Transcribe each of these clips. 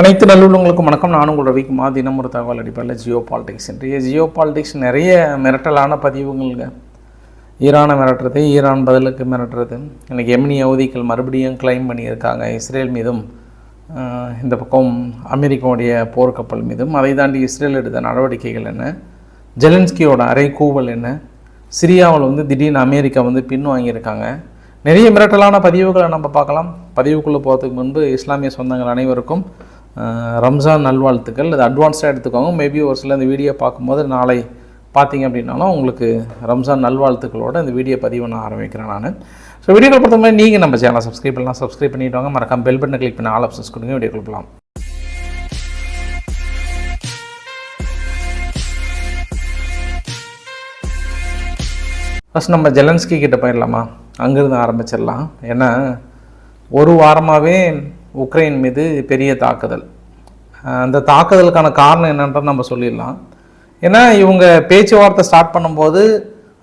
அனைத்து நல்லுள்ளவங்களுக்கும் வணக்கம். நானும் உங்கள் ரவிக்குமா தினம் ஒரு தகவல் அடிப்படையில் ஜியோ பாலிடிக்ஸ் இன்றைய ஜியோ பாலிடிக்ஸ் நிறைய மிரட்டலான பதிவுகள்ங்க. ஈரானை மிரட்டுறது ஈரான் பதிலுக்கு மிரட்டுறது. எனக்கு எமினி அவதிகள் மறுபடியும் கிளைம் பண்ணியிருக்காங்க. இஸ்ரேல் மீதும் இந்த பக்கம் அமெரிக்காவுடைய போர்க்கப்பல் மீதும். அதை தாண்டி இஸ்ரேல் எடுத்த நடவடிக்கைகள் என்ன? ஜெலன்ஸ்கியோட அரை கூவல் என்ன? சிரியாவில் வந்து திடீர்னு அமெரிக்கா வந்து பின் வாங்கியிருக்காங்க. நிறைய மிரட்டலான பதிவுகளை நம்ம பார்க்கலாம். பதிவுக்குள்ளே போகிறதுக்கு முன்பு இஸ்லாமிய சொந்தங்கள் அனைவருக்கும் ரம்ஜான் நல்வாழ்த்துக்கள். அது அட்வான்ஸாக எடுத்துக்கோங்க. மேபி ஒரு சில இந்த வீடியோ பார்க்கும்போது நாளை பார்த்தீங்க அப்படின்னாலும் உங்களுக்கு ரம்ஜான் நல்வாழ்த்துக்களோட இந்த வீடியோ பதிவை நான் ஆரம்பிக்கிறேன் நான். ஸோ வீடியோக்கள் பொறுத்த மாதிரி நீங்கள் நம்ம சேனலை சப்ஸ்கிரைப் பண்ணலாம். சப்ஸ்கிரைப் பண்ணிட்டு வாங்க. மறக்காம பெல் பட்டனை கிளிக் பண்ணி ஆல் ஆப்ஷன்ஸ் கொடுங்க. வீடியோ கொடுக்கலாம் ஃபஸ்ட் நம்ம ஜெலன்ஸ்கி கிட்டே போயிடலாமா? அங்கேருந்து ஆரம்பிச்சிடலாம். ஏன்னா ஒரு வாரமாகவே உக்ரைன் மீது பெரிய தாக்குதல். அந்த தாக்குதலுக்கான காரணம் என்னன்றது நம்ம சொல்லிடலாம். ஏன்னா இவங்க பேச்சுவார்த்தை ஸ்டார்ட் பண்ணும்போது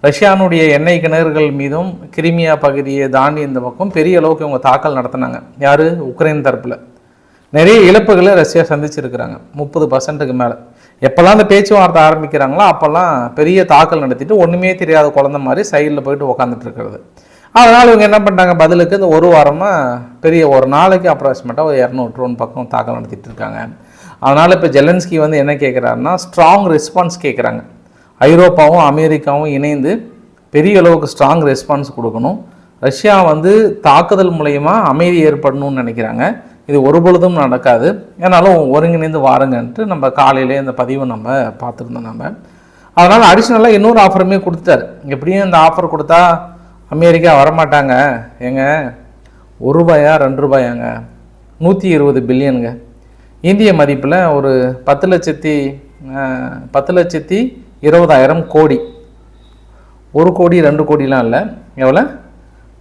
ரஷ்யானுடைய எண்ணெய் கிணறுகள் மீதும் கிரிமியா பகுதியை தாண்டி இந்த பக்கம் பெரிய அளவுக்கு இவங்க தாக்கல் நடத்தினாங்க. யார்? உக்ரைன் தரப்பில். நிறைய இழப்புகளை ரஷ்யா சந்திச்சிருக்கிறாங்க. முப்பது பர்சன்ட்டுக்கு மேலே. எப்போல்லாம் அந்த பேச்சுவார்த்தை ஆரம்பிக்கிறாங்களோ அப்போல்லாம் பெரிய தாக்கல் நடத்திட்டு ஒன்றுமே தெரியாத குழந்த மாதிரி சைடில் போயிட்டு உக்காந்துட்டு இருக்கிறது. அதனால் இவங்க என்ன பண்ணிட்டாங்க? பதிலுக்கு இந்த ஒரு வாரமாக பெரிய ஒரு நாளைக்கு அப்ராக்சிமேட்டாக ஒரு இரநூறு ட்ரோன் பக்கம் தாக்கல் நடத்திட்டு இருக்காங்க. அதனால் இப்போ ஜெலன்ஸ்கி வந்து என்ன கேட்குறாருன்னா ஸ்ட்ராங் ரெஸ்பான்ஸ் கேட்குறாங்க ஐரோப்பாவும் அமெரிக்காவும் இணைந்து பெரிய அளவுக்கு ஸ்ட்ராங் ரெஸ்பான்ஸ் கொடுக்கணும். ரஷ்யா வந்து தாக்குதல் மூலயமா அமைதி ஏற்படணும்னு நினைக்கிறாங்க. இது ஒரு பொழுதும் நடக்காது. ஏன்னாலும் ஒருங்கிணைந்து வாருங்கன்ட்டு நம்ம காலையிலே இந்த பதிவை நம்ம பார்த்துருந்தோம் நம்ம அதனால் அடிஷ்னலாக இன்னொரு ஆஃபருமே கொடுத்தாரு எப்படியும் இந்த ஆஃபர் கொடுத்தா அமெரிக்கா வரமாட்டாங்க. ஏங்க ஒரு ரூபாயா ரெண்டு ரூபாயாங்க? நூற்றி இருபது பில்லியனுங்க. இந்திய மதிப்பில் ஒரு பத்து லட்சத்தி பத்து லட்சத்தி இருபதாயிரம் கோடி. ஒரு கோடி ரெண்டு கோடிலாம் இல்லை. எவ்வளோ?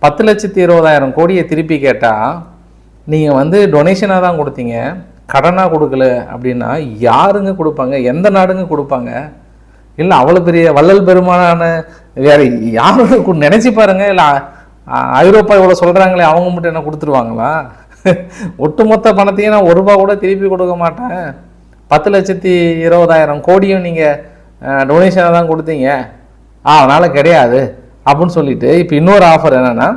பத்து லட்சத்தி இருபதாயிரம் கோடியை திருப்பி கேட்டால் நீங்கள் வந்து டொனேஷனாக தான் கொடுத்தீங்க. கடனாக கொடுக்கல அப்படின்னா யாருங்க கொடுப்பாங்க? எந்த நாடுங்க கொடுப்பாங்க? இல்லை அவ்வளோ பெரிய வள்ளல் பெருமானான வேற யாரும் நினச்சி பாருங்க இல்லை ஐரோப்பா இவ்வளோ சொல்கிறாங்களே அவங்க மட்டும் என்ன கொடுத்துருவாங்களா? ஒட்டுமொத்த பணத்தையும் நான் ஒரு ரூபா கூட திருப்பி கொடுக்க மாட்டேன். பத்து லட்சத்தி இருபதாயிரம் கோடியும் நீங்கள் டொனேஷனாக தான் கொடுத்தீங்க. ஆ அதனால் கிடையாது அப்படின்னு சொல்லிட்டு இப்போ இன்னொரு ஆஃபர் என்னென்னா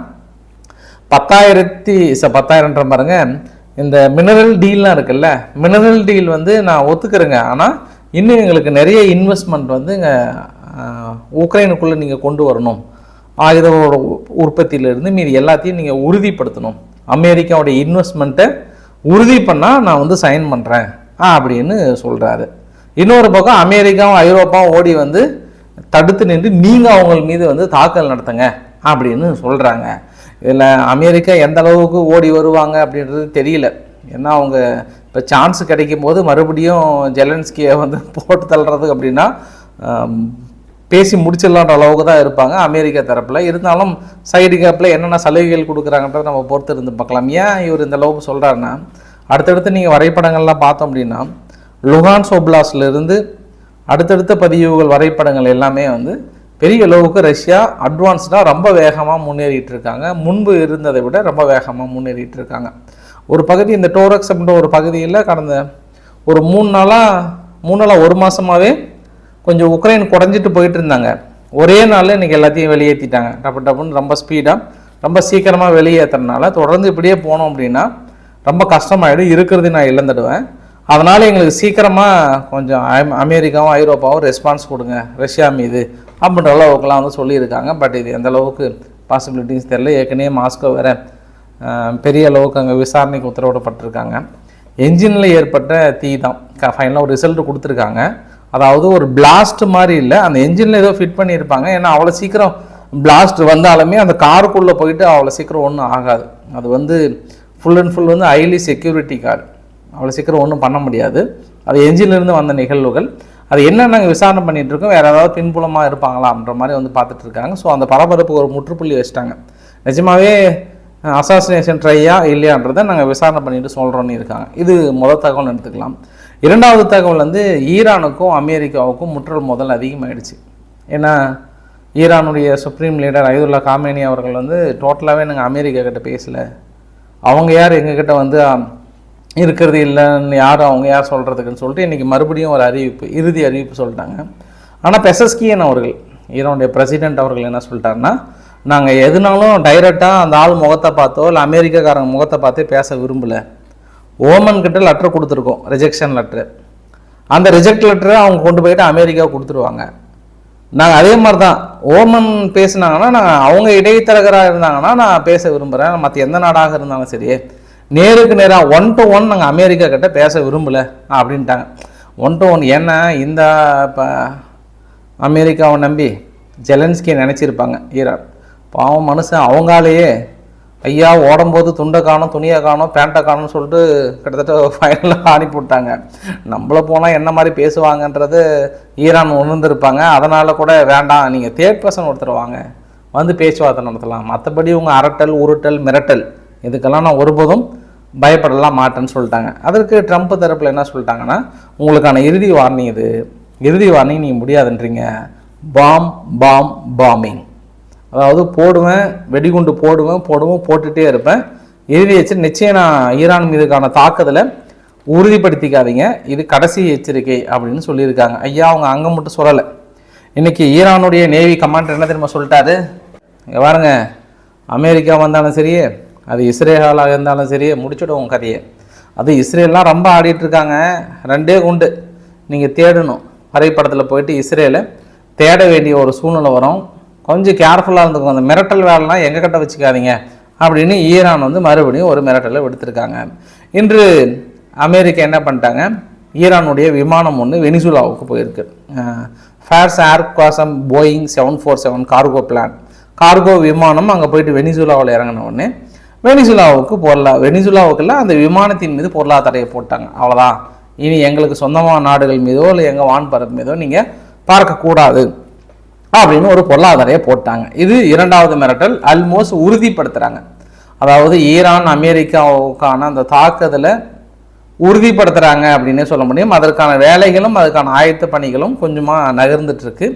பத்தாயிரத்தி ச பத்தாயிரன்ற பாருங்க இந்த மினரல் டீல்லாம் இருக்குல்ல மினரல் டீல் வந்து நான் ஒத்துக்கிறேங்க. ஆனால் இன்னும் எங்களுக்கு நிறைய இன்வெஸ்ட்மெண்ட் வந்து இங்கே உக்ரைனுக்குள்ளே நீங்கள் கொண்டு வரணும். ஆயுதங்களோட உற்பத்தியிலேருந்து மீதி எல்லாத்தையும் நீங்கள் உறுதிப்படுத்தணும். அமெரிக்காவுடைய இன்வெஸ்ட்மெண்ட்டை உறுதி பண்ணால் நான் வந்து சைன் பண்ணுறேன் அப்படின்னு சொல்கிறாரு இன்னொரு பக்கம் அமெரிக்காவும் ஐரோப்பாவும் ஓடி வந்து தடுத்து நின்று நீங்கள் அவங்க மீது வந்து தாக்கல் நடத்துங்க அப்படின்னு சொல்கிறாங்க இதில் அமெரிக்கா எந்த அளவுக்கு ஓடி வருவாங்க அப்படின்றது தெரியல. ஏன்னா அவங்க இப்போ சான்ஸ் கிடைக்கும் போது மறுபடியும் ஜெலன்ஸ்கியை வந்து போட்டு தள்ளுறது அப்படின்னா பேசி முடிச்சிடலான்ற அளவுக்கு தான் இருப்பாங்க அமெரிக்கா தரப்பில். இருந்தாலும் சைடு கேப்பில் என்னென்ன சலுகைகள் கொடுக்குறாங்கன்றத நம்ம பொறுத்து இருந்து பார்க்கலாம். ஏன் இவர் இந்த அளவுக்கு சொல்கிறாருன்னா அடுத்தடுத்து நீங்கள் வரைபடங்கள்லாம் பார்த்தோம் அப்படின்னா லுகான்ஸ் ஒப்லாஸ்ல இருந்து அடுத்தடுத்த பதிவுகள் வரைபடங்கள் எல்லாமே வந்து பெரிய அளவுக்கு ரஷ்யா அட்வான்ஸ்டாக ரொம்ப வேகமாக முன்னேறிட்டு இருக்காங்க முன்பு இருந்ததை விட ரொம்ப வேகமாக முன்னேறிட்டு இருக்காங்க ஒரு பகுதி இந்த டோரக்ஸ் அப்படின்ற ஒரு பகுதியில் கடந்த ஒரு மூணு நாளாக மூணு நாளாக ஒரு மாதமாகவே கொஞ்சம் உக்ரைன் குறைஞ்சிட்டு போயிட்டு இருந்தாங்க. ஒரே நாளில் இன்றைக்கி எல்லாத்தையும் வெளியேற்றிட்டாங்க டப்பு டப்புன்னு ரொம்ப ஸ்பீடாக ரொம்ப சீக்கிரமாக வெளியேற்றுறதுனால தொடர்ந்து இப்படியே போனோம் அப்படின்னா ரொம்ப கஷ்டமாயிடும். இருக்கிறது நான் இழந்துடுவேன். அதனால் எங்களுக்கு சீக்கிரமாக கொஞ்சம் அமெரிக்காவும் ஐரோப்பாவும் ரெஸ்பான்ஸ் கொடுங்க. ரஷ்யா மீது அப்படின்ற அளவுக்குலாம் வந்து சொல்லியிருக்காங்க. பட் இது எந்த அளவுக்கு பாசிபிலிட்டிஸ் தெரில ஏற்கனவே மாஸ்கோ வேறு பெரிய அளவுக்கு அங்கே விசாரணைக்கு உத்தரவிடப்பட்டிருக்காங்க. என்ஜினில் ஏற்பட்ட தீ தான். ஃபைனலாக ஒரு ரிசல்ட் கொடுத்துருக்காங்க. அதாவது ஒரு பிளாஸ்ட் மாதிரி இல்லை. அந்த என்ஜினில் ஏதோ ஃபிட் பண்ணியிருப்பாங்க. ஏன்னா அவ்வளோ சீக்கிரம் பிளாஸ்ட் வந்தாலுமே அந்த காருக்குள்ளே போயிட்டு அவ்வளோ சீக்கிரம் ஒன்றும் ஆகாது. அது வந்து ஃபுல் அண்ட் ஃபுல் வந்து ஹைலி செக்யூரிட்டி கார் அவ்வளோ சீக்கிரம் ஒன்றும் பண்ண முடியாது. அது என்ஜின்லேருந்து வந்த நிகழ்வுகள். அது என்ன நாங்கள் விசாரணை பண்ணிட்டு இருக்கோம் வேறு ஏதாவது பின்புலமாக இருப்பாங்களான்ற மாதிரி வந்து பார்த்துட்டு இருக்காங்க. ஸோ அந்த பரபரப்புக்கு ஒரு முற்றுப்புள்ளி வச்சிட்டாங்க. நிஜமாவே அசாசினேஷன் ட்ரையா இல்லையான்றதை நாங்கள் விசாரணை பண்ணிட்டு சொல்கிறோன்னு இருக்காங்க. இது முதல் தகவல் எடுத்துக்கலாம். இரண்டாவது தகவல் வந்து ஈரானுக்கும் அமெரிக்காவுக்கும் முற்றல் முதல் அதிகமாகிடுச்சு ஏன்னா ஈரானுடைய சுப்ரீம் லீடர் ஐதுல்லா காமேனி அவர்கள் வந்து டோட்டலாகவே நாங்கள் அமெரிக்கா கிட்ட பேசலை. அவங்க யார் எங்ககிட்ட வந்து இருக்கிறது இல்லைன்னு யார் அவங்க யார் சொல்கிறதுக்குன்னு சொல்லிட்டு இன்றைக்கி மறுபடியும் ஒரு அறிவிப்பு இறுதி அறிவிப்பு சொல்லிட்டாங்க. ஆனால் பெசஸ்கியன் அவர்கள் ஈரானுடைய பிரசிடென்ட் அவர்கள் என்ன சொல்லிட்டாருன்னா நாங்கள் எதுனாலும் டைரெக்டாக அந்த ஆள் முகத்தை பார்த்தோ இல்லை அமெரிக்காக்காரங்க முகத்தை பார்த்தே பேச விரும்பலை. ஓமன் கிட்ட லெட்டர் கொடுத்துருக்கோம் ரிஜெக்ஷன் லெட்ரு அந்த ரிஜெக்ட் லெட்டரை அவங்க கொண்டு போயிட்டு அமெரிக்கா கொடுத்துருவாங்க. நாங்கள் அதே மாதிரி தான் ஓமன் பேசுனாங்கன்னா நான் அவங்க இடைத்தரகராக இருந்தாங்கன்னா நான் பேச விரும்புகிறேன் மற்ற எந்த நாடாக இருந்தாலும் சரி. நேருக்கு நேராக ஒன் டு ஒன் நாங்கள் அமெரிக்கா கிட்ட பேச விரும்பலை அப்படின்ட்டாங்க. ஒன் டு ஒன் ஏன்னா இந்த இப்போ அமெரிக்காவை நம்பி ஜெலன்ஸ்கியை நினச்சிருப்பாங்க ஈரான். பாவம் மனுஷன் அவங்காலேயே ஐயா ஓடும்போது துண்டை காணும் துணியை காணும் பேண்ட்டை காணும்னு சொல்லிட்டு கிட்டத்தட்ட ஃபைனலாக அனுப்பி விட்டாங்க நம்மள போனால் என்ன மாதிரி பேசுவாங்கன்றது ஈரான் உணர்ந்துருப்பாங்க. அதனால் கூட வேண்டாம் நீங்கள் தேர்ட் பர்சன் ஒருத்தர் வாங்க. வந்து பேச்சுவார்த்தை நடத்தலாம். மற்றபடி உங்கள் அரட்டல் உருட்டல் மிரட்டல் இதுக்கெல்லாம் நான் ஒருபோதும் பயப்படலாம் மாட்டேன்னு சொல்லிட்டாங்க. அதற்கு ட்ரம்ப் தரப்பில் என்ன சொல்லிட்டாங்கன்னா உங்களுக்கான இறுதி வார்னிங் இது. இறுதி வார்னிங் நீங்கள் முடியாதுன்றீங்க. Bomb bomb bombing. அதாவது போடுவேன் வெடிகுண்டு போடுவேன் போடுவேன் போட்டுகிட்டே இருப்பேன். இறுதி எச்சரிக்கை நிச்சயம் நான் ஈரான் மீதுக்கான தாக்குதலை உறுதிப்படுத்திக்காதீங்க. இது கடைசி எச்சரிக்கை அப்படின்னு சொல்லியிருக்காங்க. ஐயா அவங்க அங்கே மட்டும் சொல்லலை. இன்னைக்கு ஈரானுடைய நேவி கமாண்டர் என்ன தெரியுமா சொல்லிட்டாரு? இங்கே பாருங்க. அமெரிக்கா வந்தாலும் சரி அது இஸ்ரேலாக இருந்தாலும் சரி முடிச்சுடுவோம் கதையை. அது இஸ்ரேல்லாம் ரொம்ப ஆடிட்டு இருக்காங்க. ரெண்டே குண்டு. நீங்கள் தேடணும். வரைபடத்தில் போயிட்டு இஸ்ரேலை தேட வேண்டிய ஒரு சூழ்நிலை வரும். கொஞ்சம் கேர்ஃபுல்லாக இருந்துக்கும் அந்த மிரட்டல் வேலைலாம் எங்கள் கிட்ட வச்சுக்காதீங்க. அப்படின்னு ஈரான் வந்து மறுபடியும் ஒரு மிரட்டலை விடுத்திருக்காங்க. இன்று அமெரிக்கா என்ன பண்ணிட்டாங்க? ஈரானுடைய விமானம் ஒன்று வெனிசுலாவுக்கு போயிருக்கு. ஃபேர்ஸ் ஏர் காசம் Boeing seven four seven cargo plane cargo விமானம் அங்கே போயிட்டு வெனிசுலாவில் இறங்கின உடனே வெனிசுலாவுக்கு பொருளா வெனிசுலாவுக்குள்ள அந்த விமானத்தின் மீது பொருளாதார தடையை போட்டாங்க. அவ்வளோதான் இனி எங்களுக்கு சொந்தமான நாடுகள் மீதோ இல்லை எங்கள் வான்பரப்பு மீதோ நீங்கள் பார்க்கக்கூடாது. அப்படின்னு ஒரு பொருளாதாரையை போட்டாங்க. இது இரண்டாவது மிரட்டல். அல்மோஸ்ட் உறுதிப்படுத்துகிறாங்க அதாவது ஈரான் அமெரிக்காவுக்கான அந்த தாக்குதலை உறுதிப்படுத்துகிறாங்க அப்படின்னே சொல்ல முடியும். அதற்கான வேலைகளும் அதுக்கான ஆயத்த பணிகளும் கொஞ்சமாக நகர்ந்துட்டுருக்கு.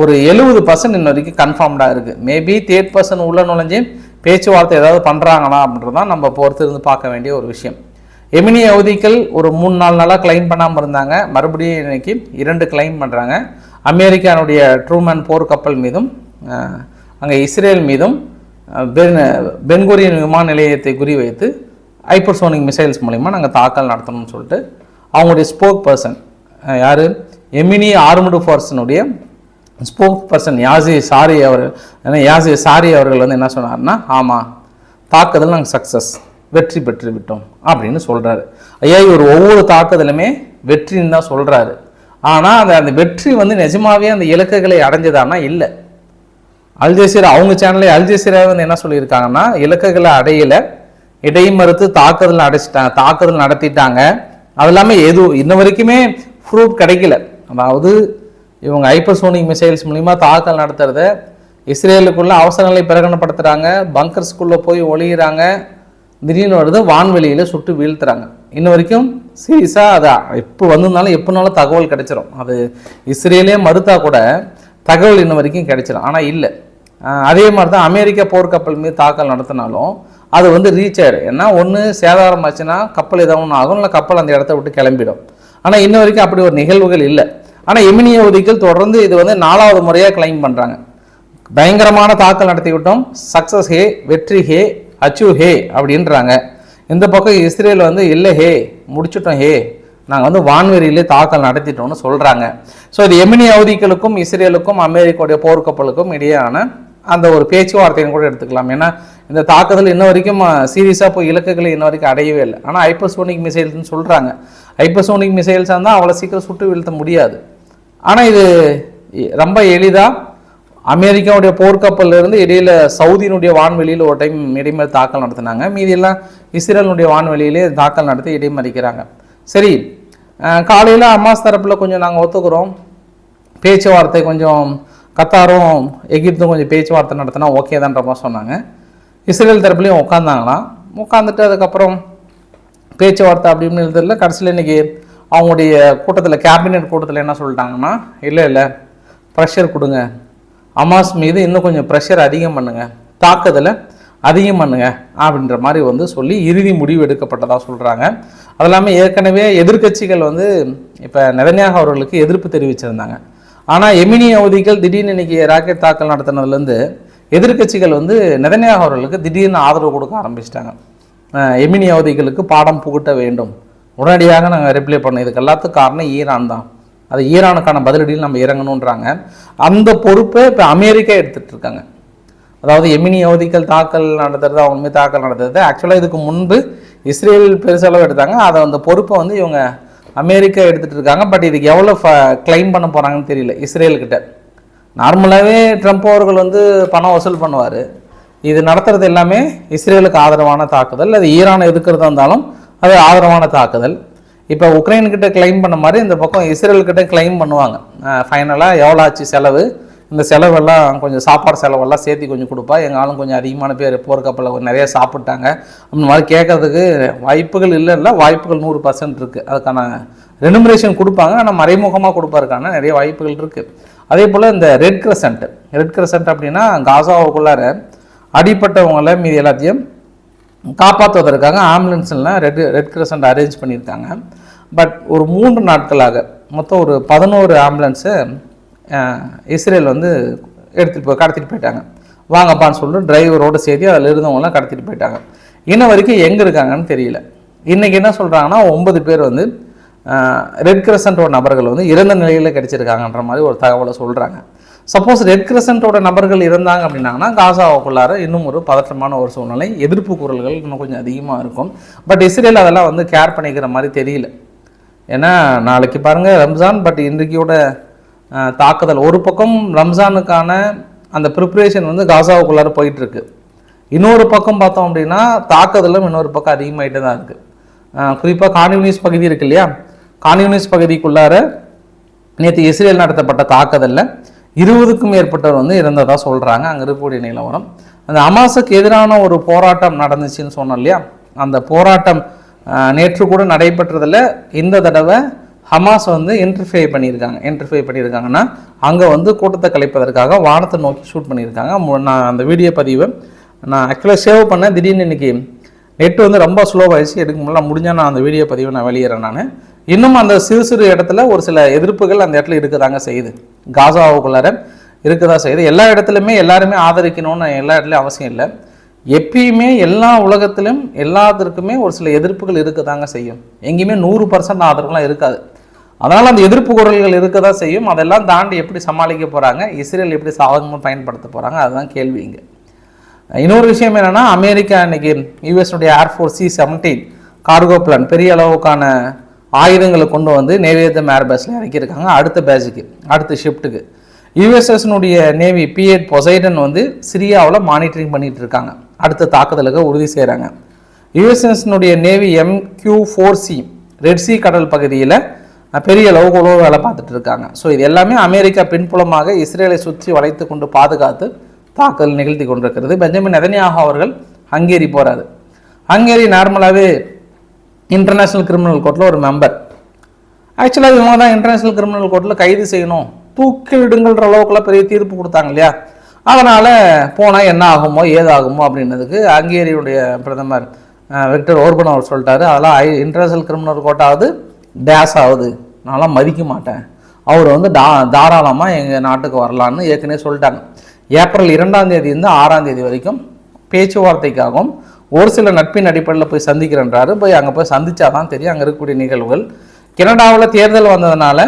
ஒரு எழுபது பர்சன்ட் இன்ன வரைக்கும் கன்ஃபார்ம்டாக இருக்குது மேபி தேர்ட் பர்சன்ட் உள்ள நுழைஞ்சு பேச்சுவார்த்தை ஏதாவது பண்ணுறாங்களா அப்படின்றது தான் நம்ம பொறுத்து இருந்து பார்க்க வேண்டிய ஒரு விஷயம். எமினி அவதிகள் ஒரு மூணு நாலு நாளாக கிளைம் பண்ணாமல் இருந்தாங்க. மறுபடியும் இன்னைக்கு இரண்டு கிளைம் பண்ணுறாங்க அமெரிக்கானுடைய ட்ரூமேன் போர் கப்பல் மீதும் அங்கே இஸ்ரேல் மீதும் பென் பென்கோரியன் விமான நிலையத்தை குறிவைத்து ஹைப்பர்சோனிக் மிசைல்ஸ் மூலிமா நாங்கள் தாக்கல் நடத்தணும்னு சொல்லிட்டு அவங்களுடைய ஸ்போக் பர்சன் யார்? எமினி ஆர்மடு ஃபோர்ஸினுடைய ஸ்போக் பர்சன் யாசி சாரி அவர்கள் ஏன்னா யாசி சாரி அவர்கள் வந்து என்ன சொன்னார்னா ஆமாம் தாக்குதல் நாங்கள் சக்ஸஸ் வெற்றி பெற்று விட்டோம் அப்படின்னு சொல்கிறாரு ஐயா இவர் ஒவ்வொரு தாக்குதலுமே வெற்றின்னு தான் சொல்கிறாரு ஆனால் அந்த அந்த வெற்றி வந்து நிஜமாவே அந்த இலக்குகளை அடைஞ்சதானா இல்லை. அல்ஜசீரா அவங்க சேனலில் அல்ஜசீரா வந்து என்ன சொல்லியிருக்காங்கன்னா இலக்குகளை அடையலை இடையும் இடைமறுத்து தாக்குதல் அடைச்சிட்டாங்க தாக்குதல் நடத்திட்டாங்க. அது இல்லாமல் எதுவும் இன்ன வரைக்குமே ப்ரூஃப் கிடைக்கல. அதாவது இவங்க ஹைப்பர்சோனிக் மிசைல்ஸ் மூலிமா தாக்குதல் நடத்துறத இஸ்ரேலுக்குள்ளே அவசர நிலை பிரகடனப்படுத்துகிறாங்க பங்கர்ஸ்குள்ளே போய் ஒளியிறாங்க திடீர்னு வருது வான்வெளியில் சுட்டு வீழ்த்துறாங்க. இன்ன வரைக்கும் சீரியஸாக அது எப்போ வந்திருந்தாலும் எப்போனாலும் தகவல் கிடைச்சிரும். அது இஸ்ரேலே மறுத்தா கூட தகவல் இன்ன வரைக்கும் கிடைச்சிரும். ஆனால் இல்லை. அதே மாதிரி தான் அமெரிக்க போர்க்கப்பல் மீது தாக்கல் நடத்தினாலும் அது வந்து ரீச் ஆயிடும் ஏன்னா ஒன்று சேதாரம் ஆச்சுன்னா கப்பல் ஏதாவது ஒன்று ஆகும் இல்லை கப்பல் அந்த இடத்த விட்டு கிளம்பிடும். ஆனால் இன்ன வரைக்கும் அப்படி ஒரு நிகழ்வுகள் இல்லை. ஆனால் எமினிய உதிகள் தொடர்ந்து இது வந்து நாலாவது முறையாக கிளைம் பண்ணுறாங்க பயங்கரமான தாக்கல் நடத்திவிட்டோம். சக்ஸஸ் ஹே வெற்றி ஹே அச்சீவ் ஹே அப்படின்றாங்க. இந்த பக்கம் இஸ்ரேல் வந்து இல்லை ஹே முடிச்சிட்டோம் ஹே. நாங்கள் வந்து வான்வெளியிலே தாக்கல் நடத்திட்டோம்னு சொல்கிறாங்க ஸோ இது எமினி அவதிகளுக்கும் இஸ்ரேலுக்கும் அமெரிக்காவுடைய போர்க்கப்பலுக்கும் இடையேயான அந்த ஒரு பேச்சுவார்த்தைன்னு கூட எடுத்துக்கலாம். ஏன்னா இந்த தாக்குதல் இன்ன வரைக்கும் சீரியஸாக போய் இலக்குகளை இன்ன வரைக்கும் அடையவே இல்லை. ஆனால் ஹைப்பர்சோனிக் மிசைல்ஸ்னு சொல்கிறாங்க ஹைப்பர்சோனிக் மிசைல்ஸாக இருந்தால் அவ்வளோ சீக்கிரம் சுட்டு வீழ்த்த முடியாது. ஆனால் இது ரொம்ப எளிதாக அமெரிக்காவுடைய போர்க்கப்பல்ல இருந்து இடையில சவுதியினுடைய வான்வெளியில் ஒரு டைம் இடைமறி தாக்கல் நடத்தினாங்க. மீதியெல்லாம் இஸ்ரேலுடைய வான்வெளியிலே தாக்கல் நடத்தி இடைமறிக்கிறாங்க. சரி காலையில் அம்மாஸ் தரப்பில் கொஞ்சம் நாங்கள் ஒத்துக்கிறோம். பேச்சுவார்த்தை கொஞ்சம் கத்தாரும் எகிப்தும் கொஞ்சம் பேச்சுவார்த்தை நடத்தினா ஓகே தான்ற மாதிரி சொன்னாங்க. இஸ்ரேல் தரப்புலையும் உட்காந்தாங்களாம் உட்காந்துட்டு அதுக்கப்புறம் பேச்சுவார்த்தை அப்படின்னு இருந்ததில்ல கடைசியில் இன்னைக்கு அவங்களுடைய கூட்டத்தில் கேபினெட் கூட்டத்தில் என்ன சொல்லிட்டாங்கன்னா இல்லை இல்லை ப்ரெஷர் கொடுங்க. அமாஸ் மீது இன்னும் கொஞ்சம் ப்ரெஷர் அதிகம் பண்ணுங்கள் தாக்குதலை அதிகம் பண்ணுங்க அப்படின்ற மாதிரி வந்து சொல்லி இறுதி முடிவு எடுக்கப்பட்டதாக சொல்கிறாங்க அது இல்லாமல் ஏற்கனவே எதிர்க்கட்சிகள் வந்து இப்போ நெதன்யாகு அவர்களுக்கு எதிர்ப்பு தெரிவிச்சிருந்தாங்க. ஆனால் எமினி அவதிகள் திடீர்னு இன்றைக்கி ராக்கெட் தாக்கல் நடத்தினதுலேருந்து எதிர்க்கட்சிகள் வந்து நெதன்யாகு அவர்களுக்கு திடீர்னு ஆதரவு கொடுக்க ஆரம்பிச்சிட்டாங்க. எமினி அவதிகளுக்கு பாடம் புகட்ட வேண்டும். உடனடியாக நாங்கள் ரிப்ளை பண்ணோம். இதுக்கு எல்லாத்துக்கும் காரணம் ஈரான் தான். அது ஈரானுக்கான பதிலடியில் நம்ம இறங்கணுன்றாங்க அந்த பொறுப்பை இப்போ அமெரிக்கா எடுத்துகிட்டு இருக்காங்க அதாவது எமினி அவதிகள் தாக்கல் நடத்துறது அவங்க மீது தாக்கல் நடத்துறது. ஆக்சுவலாக இதுக்கு முன்பு இஸ்ரேல் பெருசளவு எடுத்தாங்க. அதை அந்த பொறுப்பை வந்து இவங்க அமெரிக்கா எடுத்துகிட்டு இருக்காங்க பட் இதுக்கு எவ்வளோ கிளைம் பண்ண போகிறாங்கன்னு தெரியல இஸ்ரேல்கிட்ட நார்மலாகவே ட்ரம்ப் அவர்கள் வந்து பணம் வசூல் பண்ணுவார். இது நடத்துறது எல்லாமே இஸ்ரேலுக்கு ஆதரவான தாக்குதல். அது ஈரானை எதுக்கிறதா இருந்தாலும் அது ஆதரவான தாக்குதல். இப்போ உக்ரைன்கிட்ட கிளைம் பண்ண மாதிரி இந்த பக்கம் இஸ்ரேல்கிட்ட கிளைம் பண்ணுவாங்க. ஃபைனலாக எவ்வளோ ஆச்சு செலவு? இந்த செலவெல்லாம் கொஞ்சம் சாப்பாடு செலவெல்லாம் சேர்த்து கொஞ்சம் கொடுப்பா. எங்கள் ஆளும் கொஞ்சம் அதிகமான பேர் போர்க்கப்பலில் நிறைய சாப்பிட்டாங்க. அந்த மாதிரி கேட்கறதுக்கு வாய்ப்புகள் இல்லை இல்லை வாய்ப்புகள் நூறு பர்சன்ட் இருக்குது அதுக்கான ரெனுமரேஷன் கொடுப்பாங்க. ஆனால் மறைமுகமாக கொடுப்பாருக்கான நிறைய வாய்ப்புகள் இருக்குது அதே போல் இந்த ரெட் கிரசன்ட் ரெட் கிரசன்ட் அப்படின்னா காசாவுக்குள்ளார அடிப்பட்டவங்கள மீதி எல்லாத்தையும் காப்பாற்றுவதற்காக ஆம்புலன்ஸ்லாம் ரெட் ரெட் கிரசன்ட் அரேஞ்ச் பண்ணியிருக்காங்க. பட் ஒரு மூன்று நாட்களாக மொத்தம் ஒரு பதினோரு ஆம்புலன்ஸை இஸ்ரேல் வந்து எடுத்துகிட்டு போய் கடத்திட்டு போயிட்டாங்க. வாங்கப்பான்னு சொல்லிட்டு டிரைவரோடு சேர்த்து அதில் இருந்தவங்களாம் கடத்திட்டு போயிட்டாங்க. இன்ன வரைக்கும் எங்கே இருக்காங்கன்னு தெரியல. இன்றைக்கி என்ன சொல்கிறாங்கன்னா ஒன்பது பேர் வந்து ரெட் கிரசன்டோட நபர்கள் வந்து இறந்த நிலையில் கிடச்சிருக்காங்கன்ற மாதிரி ஒரு தகவலை சொல்கிறாங்க சப்போஸ் ரெட் கிரசண்ட்டோட நபர்கள் இருந்தாங்க அப்படின்னாங்கன்னா காசாவுக்குள்ளார இன்னும் ஒரு பதற்றமான ஒரு சூழ்நிலை எதிர்ப்பு குரல்கள் இன்னும் கொஞ்சம் அதிகமாக இருக்கும். பட் இஸ்ரேல் அதெல்லாம் வந்து கேர் பண்ணிக்கிற மாதிரி தெரியல. ஏன்னா நாளைக்கு பாருங்கள் ரம்ஜான் பட் இன்றைக்கியோட தாக்குதல். ஒரு பக்கம் ரம்ஜானுக்கான அந்த ப்ரிப்ரேஷன் வந்து காசாவுக்குள்ளார போயிட்டுருக்கு. இன்னொரு பக்கம் பார்த்தோம் அப்படின்னா தாக்குதலும் இன்னொரு பக்கம் அதிகமாகிட்டே தான் இருக்குது குறிப்பாக கான்யூனிஸ் பகுதி இருக்கு இல்லையா? கான்யூனிஸ் பகுதிக்குள்ளார நேற்று இஸ்ரேல் நடத்தப்பட்ட தாக்குதலில் இருபதுக்கும் மேற்பட்டவர் வந்து இறந்ததாக சொல்கிறாங்க அங்கே இருக்கக்கூடிய நிலவரம். அந்த அமாசுக்கு எதிரான ஒரு போராட்டம் நடந்துச்சுன்னு சொன்னோம் இல்லையா? அந்த போராட்டம் நேற்று கூட நடைபெற்றதில் இந்த தடவை ஹமாஸ் வந்து இன்டர்ஃபை பண்ணியிருக்காங்க. இன்டர்ஃபை பண்ணியிருக்காங்கன்னா அங்கே வந்து கூட்டத்தை கலைப்பதற்காக வானத்தை நோக்கி ஷூட் பண்ணியிருக்காங்க. நான் அந்த வீடியோ பதிவை நான் ஆக்சுவலாக சேவ் பண்ணேன். திடீர்னு இன்னைக்கு நெட் வந்து ரொம்ப ஸ்லோவாகிடுச்சு எடுக்க முடியல முடிஞ்சால் நான் அந்த வீடியோ பதிவை நான் வெளியேறேன் நான். இன்னும் அந்த சிறு சிறு இடத்துல ஒரு சில எதிர்ப்புகள் அந்த இடத்துல இருக்கதாங்க செய்யுது. காசாவுக்குள்ளார இருக்கதா செய்யுது. எல்லா இடத்துலையுமே எல்லாருமே ஆதரிக்கணும்னு எல்லா இடத்துலையும் அவசியம் இல்லை. எப்பயுமே எல்லா உலகத்திலும் எல்லாத்திற்குமே ஒரு சில எதிர்ப்புகள் இருக்கதாங்க செய்யும். எங்கேயுமே நூறு பர்சன்ட் ஆதரவுலாம் இருக்காது. அதனால் அந்த எதிர்ப்பு குரல்கள் இருக்க தான் செய்யும். அதெல்லாம் தாண்டி எப்படி சமாளிக்க போகிறாங்க இஸ்ரேல் எப்படி சாதகமாக பயன்படுத்த போகிறாங்க அதுதான் கேள்வி இங்கே. இன்னொரு விஷயம் என்னென்னா அமெரிக்கா இன்னைக்கு யூஎஸ்னுடைய Air Force C seventeen cargo plane பெரிய அளவுக்கான ஆயுதங்களை கொண்டு வந்து நேவியத்தம் ஏர்பேஸில் இறக்கியிருக்காங்க. அடுத்த பேட்சுக்கு அடுத்த ஷிஃப்ட்டுக்கு யூஎஸ்எஸ்னுடைய நேவி பிஎட் பொசைடன் வந்து சிரியாவில் மானிட்டரிங் பண்ணிகிட்டு இருக்காங்க. அடுத்த தாக்குதலுக்கு உறுதி செய்கிறாங்க யூஎஸ்எஸ்னுடைய navy M Q four C Red Sea கடல் பகுதியில் பெரிய அளவுக்கு வேலை பார்த்துட்டு இருக்காங்க. ஸோ இது எல்லாமே அமெரிக்கா பின்புலமாக இஸ்ரேலை சுற்றி வளைத்து கொண்டு பாதுகாத்து தாக்குதல் நிகழ்த்தி கொண்டிருக்கிறது. பெஞ்சமின் நெதன்யாகு அவர்கள் ஹங்கேரி போகிறாரு ஹங்கேரி நார்மலாகவே இன்டர்நேஷ்னல் கிரிமினல் கோர்ட்டில் ஒரு மெம்பர் ஆக்சுவலாக இவங்க தான் இன்டர்நேஷ்னல் கிரிமினல் கோர்ட்டில் கைது செய்யணும். தூக்கிலிடுங்கள்ன்ற அளவுக்குலாம் பெரிய தீர்ப்பு கொடுத்தாங்க இல்லையா? அதனால் போனால் என்ன ஆகுமோ ஏதாகுமோ அப்படின்றதுக்கு ஹங்கேரியுடைய பிரதமர் விக்டர் ஓர்பன் அவர் சொல்லிட்டாரு. அதெல்லாம் ஐ இன்டர்நேஷனல் கிரிமினல் கோர்ட் ஆகுது டேஸ் ஆகுது. நான்லாம் மதிக்க மாட்டேன். அவர் வந்து டா தாராளமாக எங்கள் நாட்டுக்கு வரலான்னு ஏற்கனவே சொல்லிட்டாங்க. ஏப்ரல் இரண்டாம் தேதியிருந்து ஆறாம் தேதி வரைக்கும் பேச்சுவார்த்தைக்காகவும் ஒரு சில நட்பின் அடிப்படையில் போய் சந்திக்கிறேன்றாரு. போய் அங்கே போய் சந்திச்சாதான் தெரியும். அங்கே இருக்கக்கூடிய நிகழ்வுகள். கனடாவில் தேர்தல் வந்ததுனால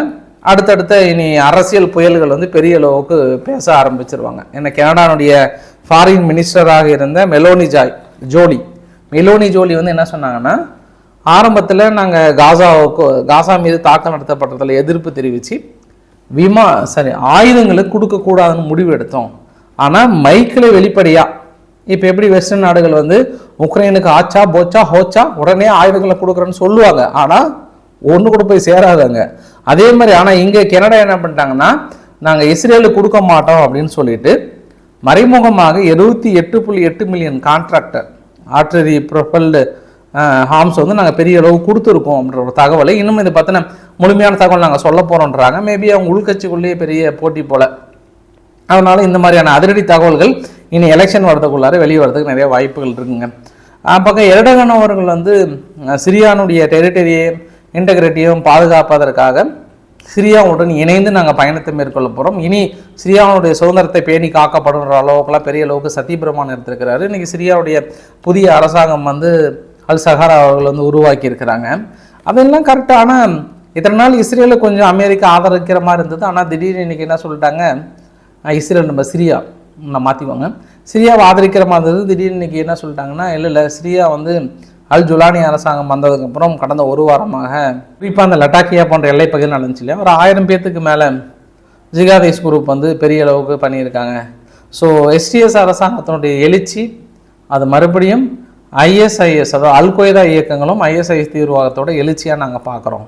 அடுத்தடுத்த இனி அரசியல் புயல்கள் வந்து பெரிய அளவுக்கு பேச ஆரம்பிச்சிருவாங்க. ஏன்னா கனடானுடைய ஃபாரின் மினிஸ்டராக இருந்த Melanie Joy Joly. Melanie Joly வந்து என்ன சொன்னாங்கன்னா ஆரம்பத்தில் நாங்கள் காசாவுக்கு காசா மீது தாக்கல் நடத்தப்பட்டதில் எதிர்ப்பு தெரிவித்து விமா சரி ஆயுதங்களை கொடுக்கக்கூடாதுன்னு முடிவு எடுத்தோம். ஆனால் மைக்கில் வெளிப்படையாக இப்போ எப்படி வெஸ்டர்ன் நாடுகள் வந்து உக்ரைனுக்கு ஆச்சா போச்சா ஹோச்சா உடனே ஆயுதங்களை கொடுக்குறேன்னு சொல்லுவாங்க. ஆனால் ஒன்று கூட போய் சேராதாங்க. அதே மாதிரி ஆனால் இங்கே கனடா என்ன பண்ணிட்டாங்கன்னா நாங்கள் இஸ்ரேலுக்கு கொடுக்க மாட்டோம் அப்படின்னு சொல்லிட்டு மறைமுகமாக எழுபத்தி எட்டு புள்ளி எட்டு மில்லியன் கான்ட்ராக்டர் ஆர்டரி ப்ரொஃபல்டு ஹார்ம்ஸ் வந்து நாங்கள் பெரிய அளவு கொடுத்துருக்கோம் அப்படின்ற ஒரு தகவலை இன்னும் இதை பற்றின முழுமையான தகவல் நாங்கள் சொல்ல போகிறோன்றாங்க மேபி அவங்க உள்கட்சிக்குள்ளேயே பெரிய போட்டி போல். அதனால இந்த மாதிரியான அதிரடி தகவல்கள் இனி எலெக்ஷன் வரதுக்குள்ளார வெளியே வரதுக்கு நிறைய வாய்ப்புகள் இருக்குங்க. பக்கம் எரடகன் அவர்கள் வந்து சிரியானுடைய டெரிட்டரியை இன்டெகிரிட்டியும் பாதுகாப்பதற்காக சிரியாவுடன் இணைந்து நாங்கள் பயணத்தை மேற்கொள்ள போகிறோம் இனி சிரியாவுடைய சுதந்திரத்தை பேணி காக்கப்படுற அளவுக்குலாம் பெரிய அளவுக்கு சத்தியபிரமான் எடுத்திருக்கிறாரு. இன்றைக்கி சிரியாவுடைய புதிய அரசாங்கம் வந்து அல் சஹாரா அவர்கள் வந்து உருவாக்கி இருக்கிறாங்க. அதெல்லாம் கரெக்டான இத்தனை நாள் இஸ்ரேலில் கொஞ்சம் அமெரிக்கா ஆதரிக்கிற மாதிரி இருந்தது. ஆனால் திடீர்னு இன்னைக்கு என்ன சொல்லிட்டாங்க? இஸ்ரேல் நம்ம சிரியா நான் மாற்றிவாங்க சிரியாவை ஆதரிக்கிற மாதிரி இருந்தது. திடீர்னு இன்னைக்கு என்ன சொல்லிட்டாங்கன்னா இல்லை இல்லை சிரியா வந்து அல் ஜுலானி அரசாங்கம் வந்ததுக்கப்புறம் கடந்த ஒரு வாரமாக குறிப்பாக அந்த லட்டாக்கியா போன்ற எல்லை பகுதியில் நடந்துச்சு இல்லையா ஒரு ஆயிரம் பேர்த்துக்கு மேலே ஜிகாதேஸ் குரூப் வந்து பெரிய அளவுக்கு பண்ணியிருக்காங்க. ஸோ எஸ்டிஎஸ் அரசாங்கத்தினுடைய எழுச்சி அது மறுபடியும் ஐஎஸ்ஐஎஸ் அதாவது அல் கொய்தா இயக்கங்களும் ஐஎஸ்ஐஎஸ் தீவிரவாதத்தோட எழுச்சியாக நாங்கள் பார்க்குறோம்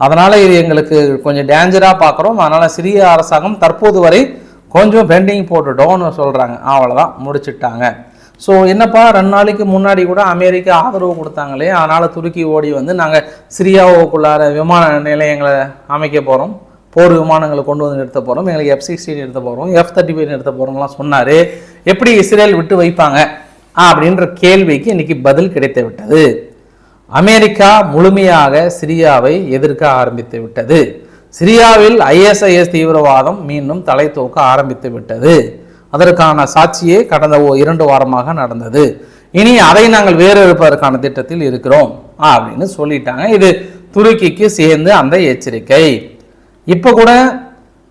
அதனால் இது எங்களுக்கு கொஞ்சம் டேஞ்சராக பார்க்குறோம் அதனால் சிறிய அரசாங்கம் தற்போது வரை கொஞ்சம் பெண்டிங் போட்டுட்டோம்னு சொல்கிறாங்க அவ்வளோதான் முடிச்சுட்டாங்க. ஸோ என்னப்பா ரெண்டு நாளைக்கு முன்னாடி கூட அமெரிக்கா ஆதரவு கொடுத்தாங்களே அதனால் துருக்கி ஓடி வந்து நாங்கள் சிரியாவுக்குள்ளார விமான நிலையங்களை அமைக்க போகிறோம் போர் விமானங்களை கொண்டு வந்து நிறுத்த போகிறோம் எங்களுக்கு எஃப் சிக்ஸ்டீன் நிறுத்த போகிறோம் எஃப் தேர்ட்டி ஃபைவ் நிறுத்த போகிறோம்லாம் சொன்னார். எப்படி இஸ்ரேல் விட்டு வைப்பாங்க? அப்படின்ற கேள்விக்கு இன்றைக்கி பதில் கிடைத்து விட்டது. அமெரிக்கா முழுமையாக சிரியாவை எதிர்க்க ஆரம்பித்து விட்டது. சிரியாவில் ஐஎஸ்ஐஎஸ் தீவிரவாதம் மீண்டும் தலை தூக்க ஆரம்பித்து விட்டது. அதற்கான சாட்சியே கடந்த ஓ- இரண்டு வாரமாக நடந்தது. இனி அதை நாங்கள் வேறெடுப்பதற்கான திட்டத்தில் இருக்கிறோம் அப்படின்னு சொல்லிட்டாங்க. இது துருக்கிக்கு சேர்ந்து அந்த எச்சரிக்கை. இப்போ கூட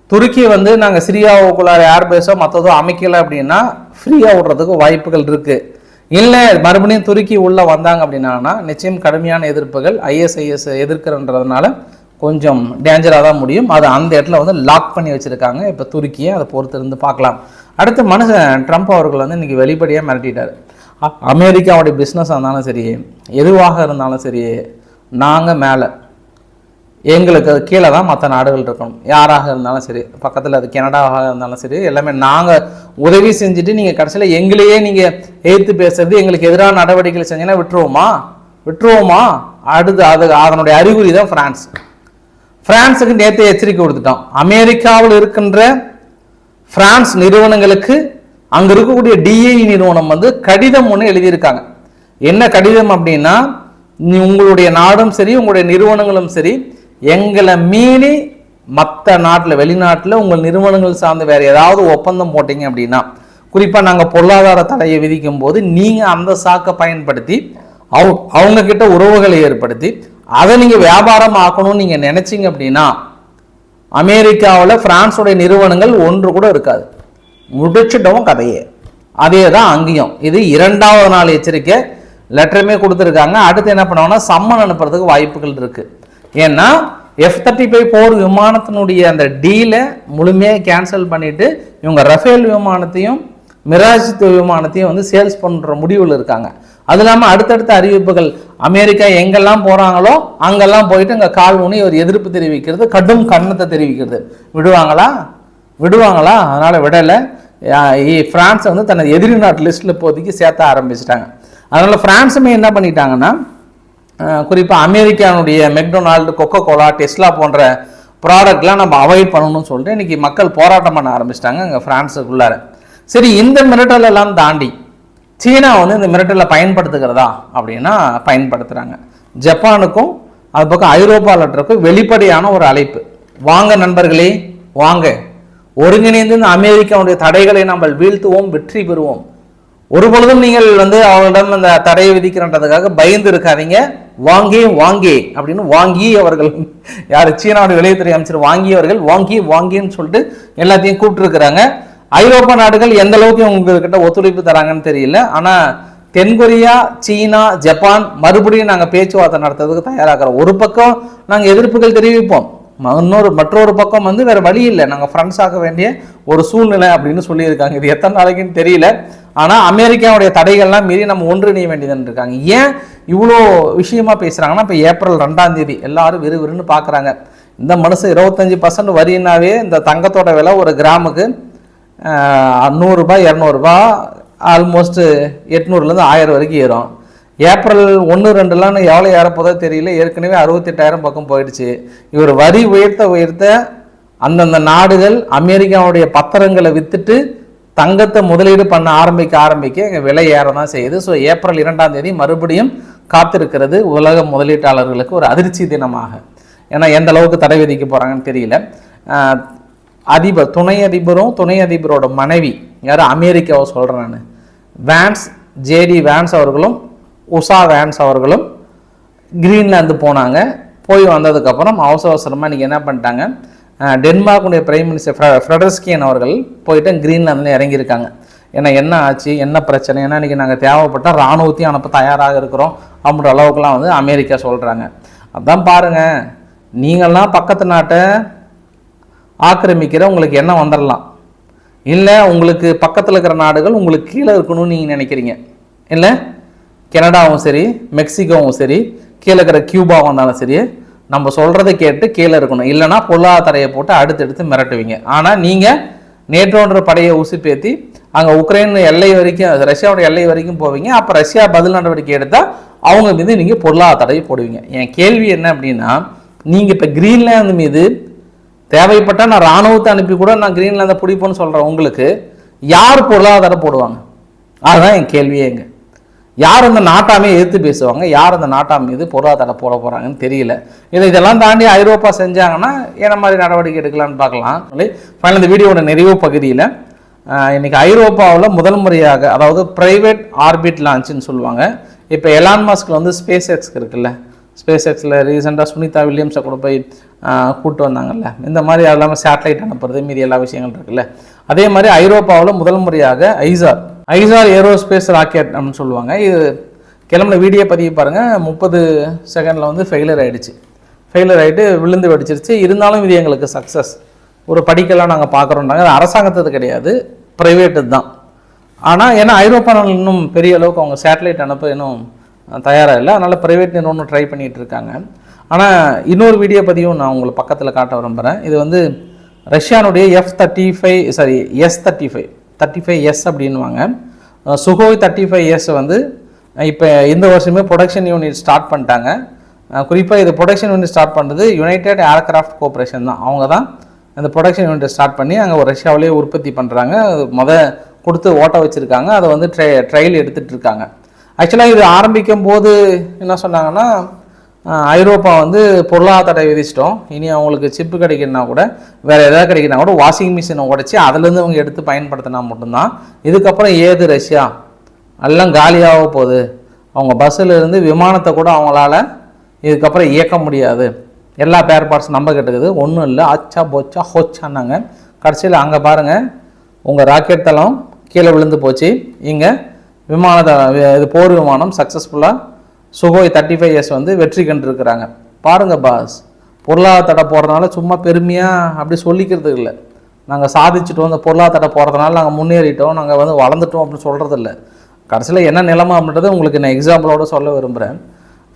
துருக்கி வந்து நாங்கள் சிரியாவுக்குள்ளார ஏர்பேஸோ மற்றதோ அமைக்கலை அப்படின்னா ஃப்ரீயாக விடுறதுக்கு வாய்ப்புகள் இருக்குது இல்லை மறுபடியும் துருக்கி உள்ளே வந்தாங்க அப்படின்னா நிச்சயம் கடுமையான எதிர்ப்புகள் ஐஎஸ்ஐஎஸ் எதிர்க்கிறன்றதுனால கொஞ்சம் டேஞ்சராக தான் முடியும். அது அந்த இடத்துல வந்து லாக் பண்ணி வச்சுருக்காங்க. இப்போ துருக்கியை அதை பொறுத்திருந்து பார்க்கலாம். அடுத்து மனுஷன் ட்ரம்ப் அவர்கள் வந்து இன்றைக்கி வெளிப்படையாக மிரட்டிட்டார். அ- அமெரிக்காவுடைய இருந்தாலும் சரி எதுவாக இருந்தாலும் சரி நாங்கள் மேலே. எங்களுக்கு கீழே தான் மற்ற நாடுகள் இருக்கணும். யாராக இருந்தாலும் சரி பக்கத்தில் அது கனடாவாக இருந்தாலும் சரி எல்லாமே நாங்கள் உதவி செஞ்சுட்டு நீங்கள் கடைசியில் எங்களையே நீங்கள் எதிர்த்து பேசுறது எங்களுக்கு எதிரான நடவடிக்கைகள் செஞ்சீங்கன்னா விட்டுருவோமா? விட்டுருவோமா? அடுத்து அது அதனுடைய அறிகுறி தான் ஃப்ரான்ஸ். ஃப்ரான்ஸுக்கு நேற்று எச்சரிக்கை கொடுத்துட்டோம். அமெரிக்காவில் இருக்கின்ற பிரான்ஸ் நிறுவனங்களுக்கு அங்கே இருக்கக்கூடிய டிஏஇ நிறுவனம் வந்து கடிதம் ஒன்று எழுதியிருக்காங்க. என்ன கடிதம் அப்படின்னா நீ உங்களுடைய நாடும் சரி உங்களுடைய நிறுவனங்களும் சரி எங்களை மீறி மற்ற நாட்டில் வெளிநாட்டில் உங்கள் நிறுவனங்கள் சார்ந்து வேறு ஏதாவது ஒப்பந்தம் போட்டீங்க அப்படின்னா குறிப்பாக நாங்கள் பொருளாதார தடையை விதிக்கும் போது நீங்கள் அந்த சாக்கை பயன்படுத்தி அவங்க அவங்கக்கிட்ட உறவுகளை ஏற்படுத்தி அதை நீங்கள் வியாபாரம் ஆக்கணும்னு நீங்கள் நினச்சிங்க அப்படின்னா அமெரிக்காவில் ஃப்ரான்ஸோடைய நிறுவனங்கள் ஒன்று கூட இருக்காது. முடிச்சிட்டோம் கதையே. அதே தான் அங்கேயும். இது இரண்டாவது நாள் எச்சரிக்கை. லெட்டருமே கொடுத்துருக்காங்க. அடுத்து என்ன பண்ணுவாங்கன்னா சம்மன் அனுப்புறதுக்கு வாய்ப்புகள் இருக்குது ஏன்னா எஃப் தேர்ட்டி ஃபைவ் போர் விமானத்தினுடைய அந்த டீலை முழுமையாக கேன்சல் பண்ணிவிட்டு இவங்க ரஃபேல் விமானத்தையும் மிராஜ் விமானத்தையும் வந்து சேல்ஸ் பண்ணுற முடிவில் இருக்காங்க. அது இல்லாமல் அடுத்தடுத்த அறிவிப்புகள். அமெரிக்கா எங்கெல்லாம் போகிறாங்களோ அங்கெல்லாம் போயிட்டு அங்கே கால் ஊனி ஒரு எதிர்ப்பு தெரிவிக்கிறது கடும் கண்ணத்தை தெரிவிக்கிறது. விடுவாங்களா? விடுவாங்களா? அதனால் விடலை. ஃப்ரான்ஸை வந்து தனது எதிரி நாட்டு லிஸ்ட்டில் இப்போதைக்கு சேர்த்த ஆரம்பிச்சிட்டாங்க. அதனால் ஃப்ரான்ஸுமே என்ன பண்ணிட்டாங்கன்னா குறிப்பாக அமெரிக்கானுடைய மெக்டொனால்டு கொக்கோ கோலா டெஸ்லா போன்ற ப்ராடக்ட்லாம் நம்ம அவாய்ட் பண்ணணும்னு சொல்லிட்டு இன்றைக்கி மக்கள் போராட்டம் பண்ண ஆரம்பிச்சிட்டாங்க அங்கே ஃப்ரான்ஸுக்குள்ளார சரி இந்த மிரட்டல் எல்லாம் தாண்டி சீனா வந்து இந்த மிரட்டலில் பயன்படுத்துகிறதா அப்படின்னா பயன்படுத்துகிறாங்க ஜப்பானுக்கும் அது பக்கம் ஐரோப்பாவில் வெளிப்படையான ஒரு அழைப்பு. வாங்க நண்பர்களே வாங்க. ஒருங்கிணைந்து இந்த அமெரிக்காவுடைய தடைகளை நம்ம வீழ்த்துவோம் வெற்றி பெறுவோம். ஒரு பொழுதும் நீங்கள் வந்து அவர்களிடம் அந்த தடையை விதிக்கிறன்றதுக்காக பயந்து இருக்காதீங்க. வாங்கே வாங்கே அப்படின்னு வாங்கி அவர்கள் யார் சீனாவுடைய வெளியுறவுத்துறை அமைச்சர் வாங்கியவர்கள் வாங்கி வாங்கின்னு சொல்லிட்டு எல்லாத்தையும் கூப்பிட்டுருக்குறாங்க. ஐரோப்பா நாடுகள் எந்த அளவுக்கு உங்ககிட்ட ஒத்துழைப்பு தராங்கன்னு தெரியல. ஆனால் தென்கொரியா சீனா ஜப்பான் மறுபடியும் நாங்கள் பேச்சுவார்த்தை நடத்துறதுக்கு தயாராகிறோம். ஒரு பக்கம் நாங்கள் எதிர்ப்புகள் தெரிவிப்போம். இன்னொரு மற்றொரு பக்கம் வந்து வேறு வழி இல்லை. நாங்கள் ஃப்ரெண்ட்ஸ் ஆக வேண்டிய ஒரு சூழ்நிலை அப்படின்னு சொல்லியிருக்காங்க. இது எத்தனை நாளைக்குன்னு தெரியல. ஆனால் அமெரிக்காவுடைய தடைகள்லாம் மீறி நம்ம ஒன்றிணைய வேண்டியதுன்னு இருக்காங்க. ஏன் இவ்வளோ விஷயமா பேசுகிறாங்கன்னா இப்போ ஏப்ரல் ரெண்டாம் தேதி எல்லாரும் விறுவிறுன்னு பார்க்குறாங்க இந்த மனுஷன் இருபத்தஞ்சி பர்சன்ட் வரினாவே இந்த தங்கத்தோட விலை ஒரு கிராமுக்கு நூறுரூபா இரநூறுபா ஆல்மோஸ்ட்டு எட்நூறுலேருந்து ஆயிரம் வரைக்கும் ஏறும். ஏப்ரல் ஒன்று ரெண்டுலாம் எவ்வளோ ஏறப்போதோ தெரியல. ஏற்கனவே அறுபத்தெட்டாயிரம் பக்கம் போயிடுச்சு. இவர் வரி உயர்த்த உயர்த்த அந்தந்த நாடுகள் அமெரிக்காவுடைய பத்திரங்களை வித்துட்டு தங்கத்தை முதலீடு பண்ண ஆரம்பிக்க ஆரம்பிக்க இங்கே விலை ஏற தான் செய்யுது. ஸோ ஏப்ரல் இரண்டாம் தேதி மறுபடியும் காத்திருக்கிறது உலக முதலீட்டாளர்களுக்கு ஒரு அதிர்ச்சி தினமாக. ஏன்னா எந்த அளவுக்கு தடை விதிக்க போகிறாங்கன்னு தெரியல. அதிபர் துணை அதிபரும் துணை அதிபரோட மனைவி யார்? அமெரிக்காவை சொல்கிறேன் நான். வேன்ஸ் ஜேடி வேன்ஸ் அவர்களும் உஷா வேன்ஸ் அவர்களும் கிரீன்லாந்து போனாங்க. போய் வந்ததுக்கப்புறம் அவசர அவசரமாக இன்றைக்கி என்ன பண்ணிட்டாங்க? டென்மார்க்குடைய பிரைம் மினிஸ்டர் ஃப்ரெடர்ஸ்கியன் அவர்கள் போயிட்டு கிரீன்லாந்தில் இறங்கியிருக்காங்க. ஏன்னா என்ன ஆச்சு? என்ன பிரச்சனை? ஏன்னா இன்றைக்கி நாங்கள் தேவைப்பட்ட இராணுவத்தையும் அனுப்ப தயாராக இருக்கிறோம் அப்படின்ற அளவுக்குலாம் வந்து அமெரிக்கா சொல்கிறாங்க அதான் பாருங்கள் நீங்கள்லாம் பக்கத்து நாட்டை ஆக்கிரமிக்கிற உங்களுக்கு என்ன வந்துடலாம் இல்லை உங்களுக்கு பக்கத்தில் இருக்கிற நாடுகள் உங்களுக்கு கீழே இருக்கணும்னு நீங்கள் நினைக்கிறீங்க. இல்லை? கனடாவும் சரி மெக்சிகோவும் சரி கீழே இருக்கிற கியூபாவும் இருந்தாலும் சரி நம்ம சொல்கிறத கேட்டு கீழே இருக்கணும். இல்லைன்னா பொருளாதாரையை போட்டு போட்டு அடுத்தடுத்து மிரட்டுவீங்க. ஆனால் நீங்கள் நேற்றோன்ற படையை உசுப்பேற்றி அங்கே உக்ரைன் எல்லை வரைக்கும் ரஷ்யாவோட எல்லை வரைக்கும் போவீங்க. அப்போ ரஷ்யா பதில் நடவடிக்கை எடுத்தால் அவங்க மீது நீங்கள் பொருளாதார தடையை போடுவீங்க. என் கேள்வி என்ன அப்படின்னா நீங்கள் இப்போ கிரீன்லாந்து மீது தேவைப்பட்டால் நான் ராணுவத்தை அனுப்பி கூட நான் கிரீன்லாந்தை பிடிப்போன்னு சொல்கிறேன் உங்களுக்கு. யார் பொருளாதாரம் போடுவாங்க? அதுதான் என் கேள்வியே எங்க யார் அந்த நாட்டாமே எதிர்த்து பேசுவாங்க? யார் அந்த நாட்டாம் மீது பொருளாதார போட போகிறாங்கன்னு தெரியல. இதை இதெல்லாம் தாண்டி ஐரோப்பா செஞ்சாங்கன்னா என்ன மாதிரி நடவடிக்கை எடுக்கலாம்னு பார்க்கலாம். ஃபைனல் இந்த வீடியோட நிறைவு பகுதியில் இன்றைக்கி ஐரோப்பாவில் முதல் முறையாக அதாவது ப்ரைவேட் ஆர்பிட் லான்ச்சுன்னு சொல்லுவாங்க. இப்போ எலான் மாஸ்கில் வந்து ஸ்பேஸ் எக்ஸ்க்கு இருக்குல்ல ஸ்பேஸ் எக்ஸில் ரீசெண்டாக சுனிதா வில்லியம்ஸை கூட போய் கூப்பிட்டு வந்தாங்கல்ல. இந்த மாதிரி அது இல்லாமல் சேட்டலைட் அனுப்புறது மீதி எல்லா விஷயங்கள் இருக்குல்ல. அதே மாதிரி ஐரோப்பாவில் முதல் முறையாக ஐசார் ஐசார் ஏரோஸ்பேஸ் ராக்கெட் அப்படின்னு சொல்லுவாங்க. இது கிளம்புன வீடியோ பதிவு பாருங்கள் முப்பது செகண்டில் வந்து ஃபெயிலியர் ஆகிடுச்சு ஃபெயிலியர் ஆகிட்டு விழுந்து வெடிச்சிருச்சு. இருந்தாலும் இது எங்களுக்கு சக்ஸஸ் ஒரு படிக்கலாம் நாங்கள் பார்க்குறோம்னாங்க அது அரசாங்கத்தது கிடையாது. ப்ரைவேட்டு தான். ஆனால் ஏன்னா ஐரோப்பா இன்னும் பெரிய அளவுக்கு அவங்க சேட்டலைட் அனுப்ப இன்னும் தயாராக இல்லை. அதனால் ப்ரைவேட் நிறுவனம் ட்ரை பண்ணிகிட்டு இருக்காங்க ஆனால் இன்னொரு வீடியோ பதிவும் நான் உங்களுக்கு பக்கத்தில் காட்ட விரும்புகிறேன் இது வந்து ரஷ்யானுடைய F thirty five sorry S thirty five thirty five S அப்படின்வாங்க சுகோய் தேர்ட்டி ஃபைவ் எஸ் வந்து இப்போ இந்த வருஷமே ப்ரொடக்ஷன் யூனிட் ஸ்டார்ட் பண்ணிட்டாங்க. குறிப்பாக இது ப்ரொடக்ஷன் யூனிட் ஸ்டார்ட் பண்ணுறது யுனைடெட் ஏர்கிராஃப்ட் கோஆப்ரேஷன் தான். அவங்க தான் அந்த ப்ரொடக்ஷன் யூனிட் ஸ்டார்ட் பண்ணி அங்கே ஒரு ரஷ்யாவிலேயே உற்பத்தி பண்ணுறாங்க முத கொடுத்து ஓட்ட வச்சுருக்காங்க. அதை வந்து ட்ரை ட்ரையல் எடுத்துகிட்டு இருக்காங்க ஆக்சுவலாக இது ஆரம்பிக்கும் போது என்ன சொன்னாங்கன்னா ஐரோப்பா வந்து பொருளாதார தடை விதிச்சிட்டோம் இனி அவங்களுக்கு சிப்பு கிடைக்கணும்னா கூட வேறு எதாவது கிடைக்கணும்னா கூட வாஷிங் மிஷினை உடச்சி அதுலேருந்து அவங்க எடுத்து பயன்படுத்தினா மட்டும்தான். இதுக்கப்புறம் ஏது ரஷ்யா? எல்லாம் காலியாக போகுது. அவங்க பஸ்ஸில் இருந்து விமானத்தை கூட அவங்களால இதுக்கப்புறம் இயக்க முடியாது. எல்லா பேர் பார்ட்ஸ் நம்ம கிட்டக்குது ஒன்றும் இல்லை. அச்சா பொச்சா ஹொச்சான்னாங்க. கடைசியில் அங்கே பாருங்கள் உங்கள் ராக்கெட் தளம் கீழே விழுந்து போச்சு. இங்கே விமான இது போர் விமானம் சக்ஸஸ்ஃபுல்லாக சுகோய் தேர்ட்டி ஃபைவ் இயர்ஸ் வந்து வெற்றி கண்டுருக்கிறாங்க. பாருங்கள் பாஸ் பொருளாதார தடை போடுறதுனால சும்மா பெருமையாக அப்படி சொல்லிக்கிறது இல்லை. நாங்கள் சாதிச்சிட்டோம் இந்த பொருளாதார தடை போடுறதுனால நாங்கள் முன்னேறிட்டோம் நாங்கள் வந்து வளர்ந்துட்டோம் அப்படின்னு சொல்கிறது இல்லை. கடைசியில் என்ன நிலைமை அப்படின்றத உங்களுக்கு நான் எக்ஸாம்பிளோட சொல்ல விரும்புகிறேன்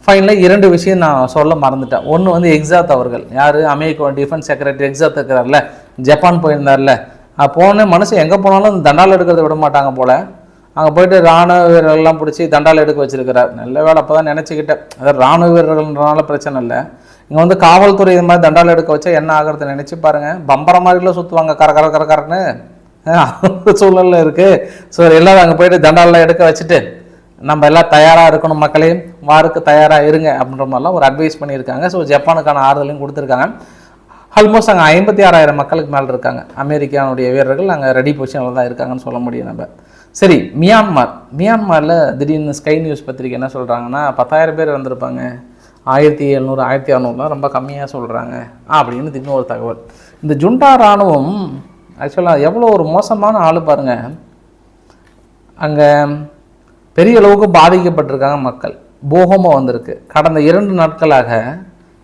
ஃபைனலாக இரண்டு விஷயம் நான் சொல்ல மறந்துட்டேன். ஒன்று வந்து எக்ஸாத் அவர்கள். யார்? அமெரிக்கா டிஃபென்ஸ் செக்ரட்டரி எக்ஸாத் இருக்கிறார்ல. ஜப்பான் போயிருந்தார்ல. போன மனுஷன் எங்கே போனாலும் இந்த தண்டால் எடுக்கிறத விட மாட்டாங்க போல். அங்கே போயிட்டு ராணுவ வீரர்கள்லாம் பிடிச்சி தண்டால் எடுக்க வச்சிருக்கிறார். நல்ல வேலை அப்போ தான் நினச்சிக்கிட்டேன். அதாவது ராணுவ வீரர்கள்ன்றனால பிரச்சனை இல்லை. இங்கே வந்து காவல்துறை இது மாதிரி தண்டால் எடுக்க வச்சா என்ன ஆகிறது நினச்சி பாருங்கள் பம்பர மாதிரிலாம் சுற்றுவாங்க கர கர கர கரன்னு. சூழலில் இருக்குது ஸோ எல்லாம் அங்கே போயிட்டு தண்டாலெலாம் எடுக்க வச்சுட்டு நம்ம எல்லாம் தயாராக இருக்கணும் மக்களே. வாருக்கு தயாராக இருங்க அப்படின்ற மாதிரிலாம் ஒரு அட்வைஸ் பண்ணியிருக்காங்க. ஸோ ஜப்பானுக்கான ஆறுதலையும் கொடுத்துருக்காங்க. ஆல்மோஸ்ட் அங்கே ஐம்பத்தி ஆறாயிரம் மக்களுக்கு மேலே இருக்காங்க. அமெரிக்காவுடைய வீரர்கள் அங்கே ரெடி பொசிஷனில் தான் இருக்காங்கன்னு சொல்ல முடியும் நம்ம. சரி மியான்மார். மியான்மாரில் திடீர்னு ஸ்கை நியூஸ் பத்திரிக்கை என்ன சொல்கிறாங்கன்னா பத்தாயிரம் பேர் வந்திருப்பாங்க. ஆயிரத்தி எழுநூறு ஆயிரத்தி அறநூறுலாம் ரொம்ப கம்மியாக சொல்கிறாங்க அப்படின்னு திடீர்னு ஒரு தகவல். இந்த ஜுண்டா இராணுவம் ஆக்சுவலாக எவ்வளோ ஒரு மோசமான ஆள் பாருங்கள் அங்கே பெரிய அளவுக்கு பாதிக்கப்பட்டிருக்காங்க மக்கள். பூகமாக வந்திருக்கு. கடந்த இரண்டு நாட்களாக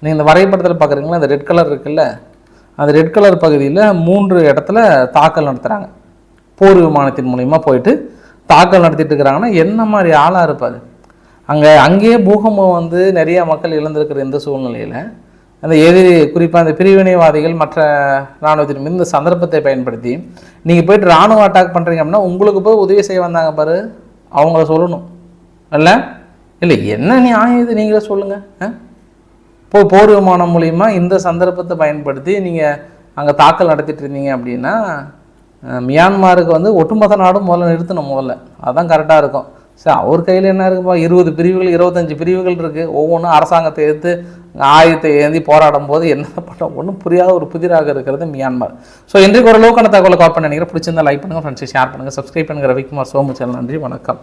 நீங்கள் இந்த வரைபடத்தில் பார்க்குறீங்களா அந்த ரெட் கலர் இருக்குல்ல? அந்த ரெட் கலர் பகுதியில் மூன்று இடத்துல தாக்கல் நடத்துகிறாங்க போர் விமானத்தின் மூலிமா போயிட்டு தாக்கல் நடத்திட்டு இருக்கிறாங்கன்னா என்ன மாதிரி ஆளாக இருப்பார்? அங்கே அங்கேயே பூகம்பம் வந்து நிறைய மக்கள் இழந்திருக்கிற இந்த சூழ்நிலையில் அந்த எதிரி குறிப்பாக அந்த பிரிவினைவாதிகள் மற்ற இராணுவத்தின் மீது இந்த சந்தர்ப்பத்தை பயன்படுத்தி நீங்கள் போயிட்டு இராணுவம் அட்டாக் பண்ணுறீங்க அப்படின்னா உங்களுக்கு போய் உதவி செய்ய வந்தாங்க பாரு அவங்கள சொல்லணும். இல்லை? இல்லை என்ன நியாயம் இது? நீங்களே சொல்லுங்கள் ஆ? இப்போ போர் விமானம் மூலிமா இந்த சந்தர்ப்பத்தை பயன்படுத்தி நீங்கள் அங்கே தாக்கல் நடத்திட்டு இருந்தீங்க அப்படின்னா மியான்மாருக்கு வந்து ஒட்டுமொத்த நாடும் முதல்ல நிறுத்தணும் முதல்ல. அதுதான் கரெக்டாக இருக்கும். சரி அவர் கையில் என்ன இருக்குப்பா? இருபது பிரிவுகள் இருபத்தஞ்சு பிரிவுகள் இருக்குது ஒவ்வொன்றும் அரசாங்கத்தை எதிர்த்து ஆயுதத்தை ஏந்தி போராடும் போது என்ன பண்ண ஒன்றும் புரியாத ஒரு புதிராக இருக்கிறது மியான்மர். ஸோ இன்றைக்கு ஓரளவுக்கான தகவலை கால் பண்ண நினைக்கிறேன் பிடிச்சிருந்தா லைக் பண்ணுங்கள் ஃப்ரெண்ட்ஸ் ஷேர் பண்ணுங்கள் சப்ஸ்கிரைப் பண்ணுங்கள் ரவிக்குமார் சோமு சேனல். நன்றி வணக்கம்.